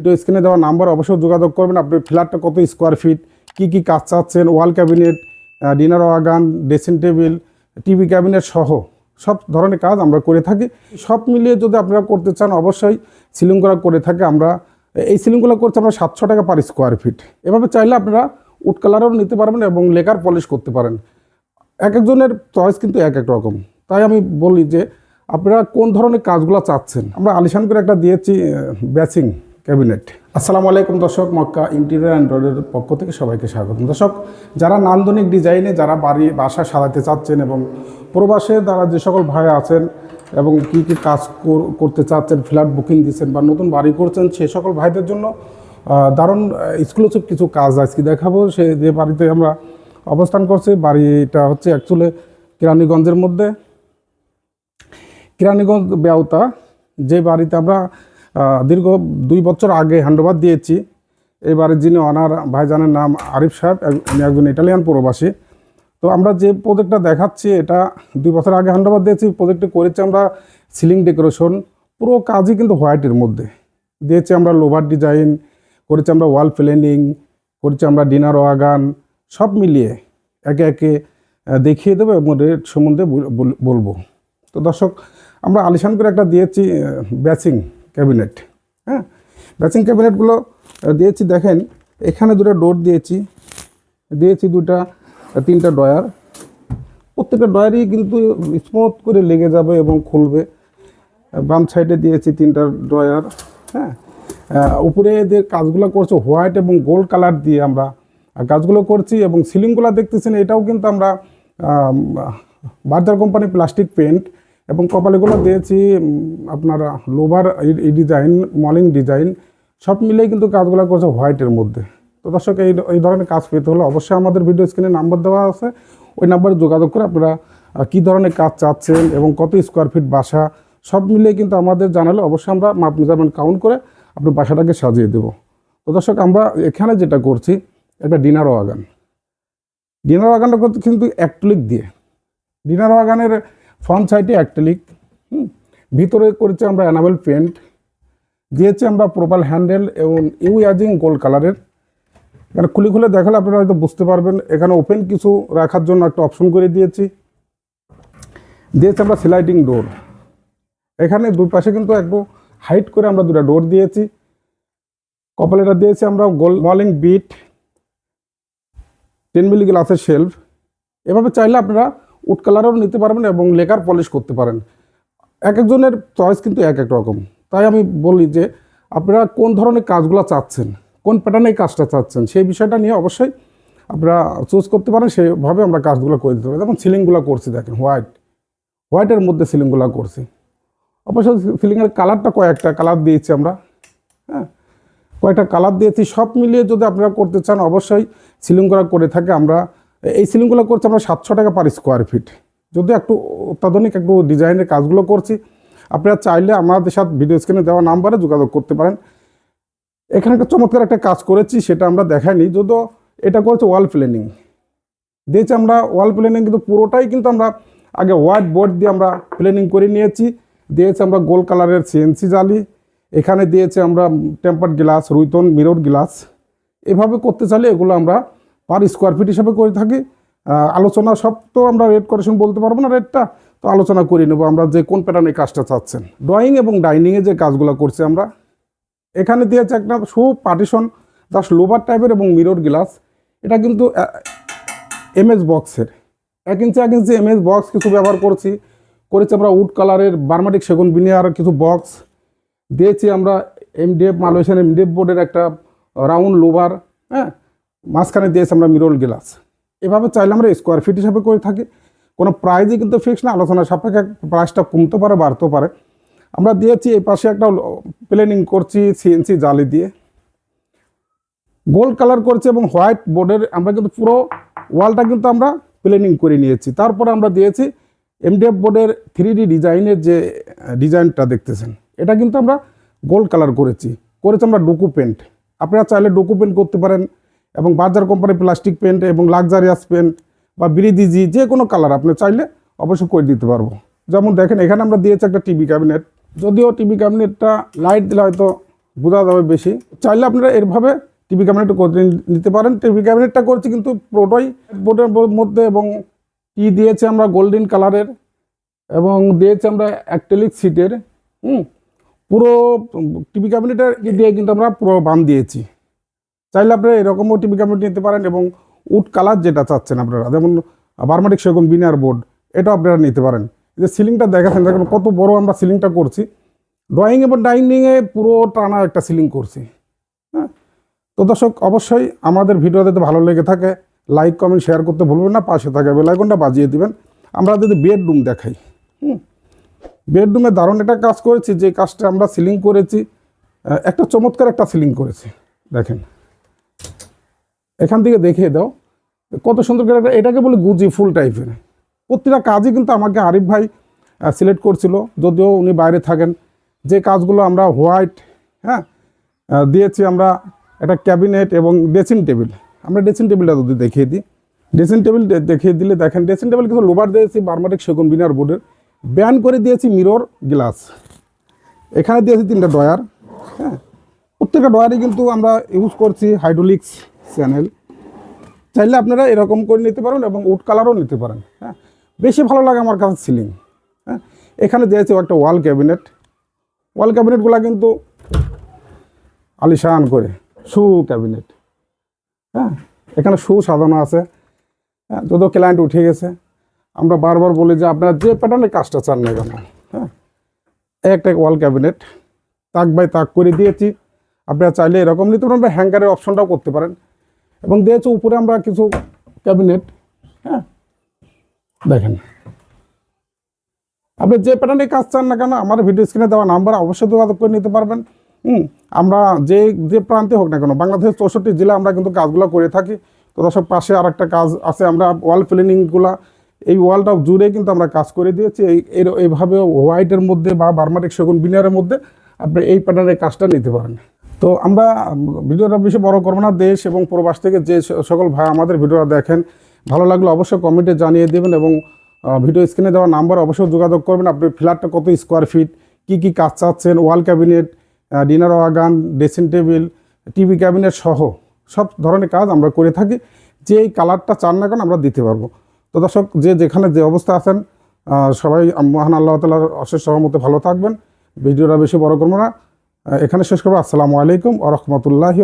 Video স্ক্রিনে দেওয়া number অবশ্যই যোগাযোগ করবেন। আপনি ফ্ল্যাটটা কত স্কোয়ার ফিট কী কী কাজ চাচ্ছেন? Wall cabinet dinner wagon dressing table TV cabinet সহ সব ধরনের কাজ আমরা করে থাকি। সব মিলিয়ে যদি আপনারা করতে চান, অবশ্যই সিলিং করা করে থাকে। আমরা, এই সিলিংগুলো করছি আমরা সাতশো টাকা পার স্কোয়ার ফিট এভাবে চাইলে আপনারা উড কালারও নিতে পারবেন এবং লেকার পলিশ করতে পারেন। এক একজনের চয়েস কিন্তু এক এক রকম। তাই আমি বলি যে, আপনারা কোন ধরনের কাজগুলো চাচ্ছেন? আমরা আলিশান করে একটা দিয়েছি ব্যাচিং ক্যাবিনেট। আসসালামু আলাইকুম দর্শক, মক্কা ইন্টেরিয়ার অ্যান্ড্রয়েডের পক্ষ থেকে সবাইকে স্বাগত। দর্শক, যারা নান্দনিক ডিজাইনে, যারা বাড়ি, বাসা সাজাতে চাচ্ছেন এবং প্রবাসে যারা যে সকল ভাই আছেন এবং কী কী কাজ করতে চাচ্ছেন, ফ্ল্যাট বুকিং দিচ্ছেন বা নতুন বাড়ি করছেন, সে সকল ভাইদের জন্য দারুণ এক্সক্লুসিভ কিছু কাজ আজকে দেখাবো। সে যে বাড়িতে আমরা অবস্থান করছি, বাড়িটা হচ্ছে অ্যাকচুয়ালি কেরানীগঞ্জের মধ্যে। কেরানীগঞ্জ বেওতা, যে বাড়িতে আমরা দীর্ঘ দুই বছর আগে হ্যান্ডওভার দিয়েছি। এই বাড়ির যিনি অনার ভাইজানের নাম আরিফ সাহেব উনি একজন ইটালিয়ান প্রবাসী। তো আমরা যে প্রজেক্টটা দেখাচ্ছি, এটা দুই বছর আগে হ্যান্ডওভার দিয়েছি, প্রজেক্টে করেছি আমরা সিলিং ডেকোরেশন। পুরো কাজই কিন্তু হোয়াইটের মধ্যে। দিয়েছি আমরা লোভার ডিজাইন, করেছি আমরা ওয়াল প্লেনিং, করেছি আমরা ডিনার ওয়াগান সব মিলিয়ে একে একে দেখিয়ে দেবো এবং রেট সম্বন্ধে বল- বল- বলব। তো দর্শক, আমরা আলিশান করে একটা দিয়েছি ব্যাচিং। ক্যাবিনেট হ্যাঁ? ব্যাচিং ক্যাবিনেটগুলো দিয়েছি, দেখেন, এখানে দুটো ডোর দিয়েছি দিয়েছি দুটা তিনটা ডয়ার প্রত্যেকটা ডয়ারই কিন্তু স্মুথ করে লেগে যাবে এবং খুলবে। বাম সাইডে দিয়েছি তিনটা ড্রয়ার হ্যাঁ? উপরে যে কাজগুলো করছে হোয়াইট এবং গোল্ড কালার দিয়ে আমরা কাজগুলো করছি এবং সিলিংগুলো দেখতেছেন, এটাও কিন্তু আমরা বার্জার কোম্পানি প্লাস্টিক পেন্ট এবং কপালিগুলো দিয়েছি আপনার লোভার এই ডিজাইন মলিং ডিজাইন, সব মিলেই কিন্তু কাজগুলো করছে হোয়াইটের মধ্যে। তো দর্শক, এই এই ধরনের কাজ পেতে হলে অবশ্যই আমাদের ভিডিও স্ক্রিনে নাম্বার দেওয়া আছে। ওই নাম্বারে যোগাযোগ করে আপনারা কী ধরনের কাজ চাচ্ছেন এবং কত স্কোয়ার ফিট বাসা, সব মিলিয়ে কিন্তু আমাদের জানালে অবশ্যই আমরা মাপ মেজারমেন্ট কাউন্ট করে আপনার বাসাটাকে সাজিয়ে দেব। তো দর্শক, আমরা এখানে যেটা করছি একটা ডিনার ওয়াগান ডিনার ওয়াগানটা কিন্তু অ্যাক্টলিক দিয়ে। ডিনার ওয়াগানের ফ্রন্ট সাইডে অ্যাক্টলিক ভিতরে করেছি আমরা অ্যানাবেল পেন্ট দিয়েছি আমরা প্রোপাল হ্যান্ডেল এবং ইউয়াজিং গোল্ড কালারের এখানে খুলে খুলে দেখালে আপনারা হয়তো বুঝতে পারবেন, এখানে ওপেন কিছু রাখার জন্য একটা অপশন করে দিয়েছি। দিয়েছি আমরা স্লাইডিং ডোর এখানে দুই পাশে কিন্তু একটু হাইট করে আমরা দুটা ডোর দিয়েছি। কপালেটা দিয়েছি আমরা গোল মলিং বিট টেন মিলি গ্লাসের শেলফ এভাবে চাইলে আপনারা উড কালারও নিতে পারবেন এবং লেকার পলিশ করতে পারেন। এক একজনের চয়েস কিন্তু এক এক রকম। তাই আমি বলি যে, আপনারা কোন ধরনের কাজগুলো চাচ্ছেন, কোন প্যাটার্নে কাজটা চাচ্ছেন, সেই বিষয়টা নিয়ে অবশ্যই আপনারা চুজ করতে পারেন সেইভাবে আমরা কাজগুলো করে দিতে পারি। যেমন সিলিংগুলো করছি দেখেন হোয়াইট হোয়াইটের মধ্যে সিলিংগুলো করছি। অবশ্য সিলিংয়ের কালারটা কয়েকটা কালার দিয়েছি আমরা হ্যাঁ? কয়েকটা কালার দিয়েছি। সব মিলিয়ে যদি আপনারা করতে চান, অবশ্যই সিলিংগুলো করে থাকে। আমরা এই সিলিংগুলো করছি আমরা সাতশো টাকা পার স্কোয়ার ফিট যদি একটু অত্যাধুনিক একটু ডিজাইনের কাজগুলো করছি, আপনারা চাইলে আমাদের সাথে ভিডিও স্ক্রিনে দেওয়া নাম্বারে যোগাযোগ করতে পারেন। এখানে একটা চমৎকার একটা কাজ করেছি, সেটা আমরা দেখাইনি, যদিও এটা করেছে ওয়াল প্ল্যানিং দিয়েছি আমরা ওয়াল প্ল্যানিং কিন্তু পুরোটাই কিন্তু আমরা আগে হোয়াইট বোর্ড দিয়ে আমরা প্ল্যানিং করে নিয়েছি। দিয়েছি আমরা গোল কালারের সিএনসি জালি, এখানে দিয়েছি আমরা টেম্পার্ড গ্লাস রুইতন মিরর গ্লাস এভাবে করতে চাইলে এগুলো আমরা পার স্কোয়ার ফিট হিসাবে করে থাকি। আলোচনা সব তো আমরা রেট করেশন বলতে পারব না রেটটা তো আলোচনা করে নেব আমরা যে কোন প্যাটার্নে কাজটা চাচ্ছেন। ড্রয়িং এবং ডাইনিংয়ে যে কাজগুলো করছি আমরা, এখানে দিয়েছে একটা সু পার্টিশন জাস্ট লোভার টাইপের এবং মিরর গ্লাস এটা কিন্তু এমএস বক্সের এক ইঞ্চি এক ইঞ্চি এমএস বক্স কিছু ব্যবহার করছি, করেছি আমরা উড কালারের বার্মাটিক সেগুন বিনিয়ার কিছু বক্স দিয়েছি আমরা এমডিএফ মালয়েশিয়ান এমডিএফ বোর্ডের একটা রাউন্ড লোভার হ্যাঁ? মাঝখানে দিয়েছি আমরা মিরল গ্লাস। এভাবে চাইলে আমরা স্কোয়ার ফিট হিসাবে করে থাকি। কোনো প্রাইজই কিন্তু ফিক্স না আলোচনা সাপেক্ষে প্রাইসটা কমতে পারে, বাড়তেও পারে। আমরা দিয়েছি, এই পাশে একটা প্লেনিং করছি সিএনসি জালি দিয়ে। গোল্ড কালার করছি এবং হোয়াইট বোর্ডের আমরা কিন্তু পুরো ওয়ালটা কিন্তু আমরা প্লেনিং করে নিয়েছি। তারপরে আমরা দিয়েছি এমডিএফ বোর্ডের থ্রি ডি ডিজাইনের যে ডিজাইনটা দেখতেছেন, এটা কিন্তু আমরা গোল্ড কালার করেছি। করেছি আমরা ডুকু পেন্ট আপনারা চাইলে ডুকু পেন্ট করতে পারেন। এবং বাজার কোম্পানির প্লাস্টিক পেন্ট এবং লাক্সারিয়াস পেন্ট বা বিরিদিজি যে কোনো কালার আপনি চাইলে অবশ্যই করে দিতে পারব। যেমন দেখেন, এখানে আমরা দিয়েছি একটা টিভি ক্যাবিনেট। যদিও টিভি ক্যাবিনেটটা লাইট দিলে হয়তো বোঝা যাবে বেশি। চাইলে আপনারা এরভাবে টিভি ক্যাবিনেট করে নিতে পারেন। টিভি ক্যাবিনেটটা করছি কিন্তু পুরোটাই বোর্ডের মধ্যে এবং কি দিয়েছে আমরা, গোল্ডেন কালারের এবং দিয়েছি আমরা অ্যাক্টেলিক সিটের হুম? পুরো টিভি ক্যাবিনেটের দিয়ে কিন্তু আমরা পুরো বান দিয়েছি। চাইলে আপনারা এরকমও টিভি ক্যাবিনেট নিতে পারেন এবং উড কালার যেটা চাচ্ছেন আপনারা, যেমন বার্মাটিক সেরকম বিনার বোর্ড, এটাও আপনারা নিতে পারেন। যে সিলিংটা দেখাচ্ছেন, দেখেন কত বড় আমরা সিলিংটা করছি। ড্রয়িং এবং ডাইনিংয়ে পুরো টানা একটা সিলিং করছি হ্যাঁ? তো দর্শক, অবশ্যই আমাদের ভিডিও যদি ভালো লেগে থাকে লাইক কমেন্ট শেয়ার করতে ভুলবেন না, পাশে থাকে বেলাইকনটা বাজিয়ে দিবেন। আমরা যদি বেডরুম দেখাই, হুম? বেডরুমে দারুণ একটা কাজ করেছি, যে কাজটা আমরা সিলিং করেছি একটা চমৎকার একটা সিলিং করেছি, দেখেন। এখান থেকে দেখিয়ে দাও। কত সুন্দর করে একটা- এটাকে বলে গুজি ফুল টাইপের প্রতিটা কাজই কিন্তু আমাকে আরিফ ভাই সিলেক্ট করছিল, যদিও উনি বাইরে থাকেন। যে কাজগুলো আমরা হোয়াইট হ্যাঁ দিয়েছি আমরা একটা ক্যাবিনেট এবং ড্রেসিং টেবিল। আমরা ড্রেসিং টেবিলটা যদি দেখিয়ে দিই। ড্রেসিং টেবিল দেখিয়ে দিলে দেখেন, ড্রেসিং টেবিল কিন্তু লোবার দিয়েছি, বার্মাটিক সেগুন বিনার বোর্ডের। ব্যান করে দিয়েছি মিরর, গ্লাস। এখানে দিয়েছি তিনটা ডয়ার হ্যাঁ। প্রত্যেকটা ডয়ারই কিন্তু আমরা ইউজ করছি হাইড্রোলিক্স চ্যানেল। চাইলে আপনারা এরকম করে নিতে পারেন এবং উড কালারও নিতে পারেন। হ্যাঁ বেশি ভালো লাগে আমার কাছে সিলিং। হ্যাঁ এখানে দিয়েছে একটা ওয়াল ক্যাবিনেট। ওয়াল ক্যাবিনেটগুলো কিন্তু আলিশান করে শু ক্যাবিনেট। হ্যাঁ এখানে শু সাজানো আছে। হ্যাঁ যদিও ক্লায়েন্ট উঠে গেছে। আমরা বারবার বলি যে আপনারা যে প্যাটার্নের কাজটা চান না কেন হ্যাঁ একটা ওয়াল ক্যাবিনেট, তাক বাই তাক করে দিয়েছি। আপনারা চাইলে এরকম নিতে পারেন বা হ্যাঙ্গারের অপশনটাও করতে পারেন। এবং দিয়েছে উপরে আমরা কিছু ক্যাবিনেট হ্যাঁ? দেখেন। আপনি যে প্যাটার্নে কাজ চান না কেন, আমার ভিডিও স্ক্রিনে দেওয়া নাম্বার অবশ্যই যোগাযোগ করে নিতে পারবেন। হুম, আমরা যে যে প্রান্তে হোক না কেন, বাংলাদেশের চৌষট্টি জেলা আমরা কিন্তু কাজগুলো করে থাকি। তো দর্শক পাশে আর একটা কাজ আছে, আমরা ওয়াল প্ল্যানিংগুলা এই ওয়ালটা জুড়ে কিন্তু আমরা কাজ করে দিয়েছি। এই এর- এইভাবে হোয়াইটের মধ্যে বা বার্মাটিক সেগুন বিনিয়ারের মধ্যে আপনি এই প্যাটার্নের কাজটা নিতে পারেন। তো আমরা ভিডিওটা বেশি বড় করব না, দেশ এবং প্রবাস থেকে যে সকল ভাই আমাদের ভিডিওটা দেখেন, ভালো লাগলে অবশ্যই কমেন্টে জানিয়ে দেবেন এবং ভিডিও স্ক্রিনে দেওয়া নাম্বার অবশ্যই যোগাযোগ করবেন। আপনি ফ্ল্যাটটা কত স্কোয়ার ফিট কী কী কাজ চাচ্ছেন wall cabinet dinner wagon dressing table TV cabinet সহ সব ধরনের কাজ আমরা করে থাকি। যে এই কালারটা চান না কেন আমরা দিতে পারব। তো দর্শক, যে যেখানে যে অবস্থা আছেন সবাই মহান আল্লাহ তালার অশেষ সহমতে ভালো থাকবেন। ভিডিওটা বেশি বড় করব না। এখানে শেষ করব। আসসালামু আলাইকুম আ রহমতুল্লাহি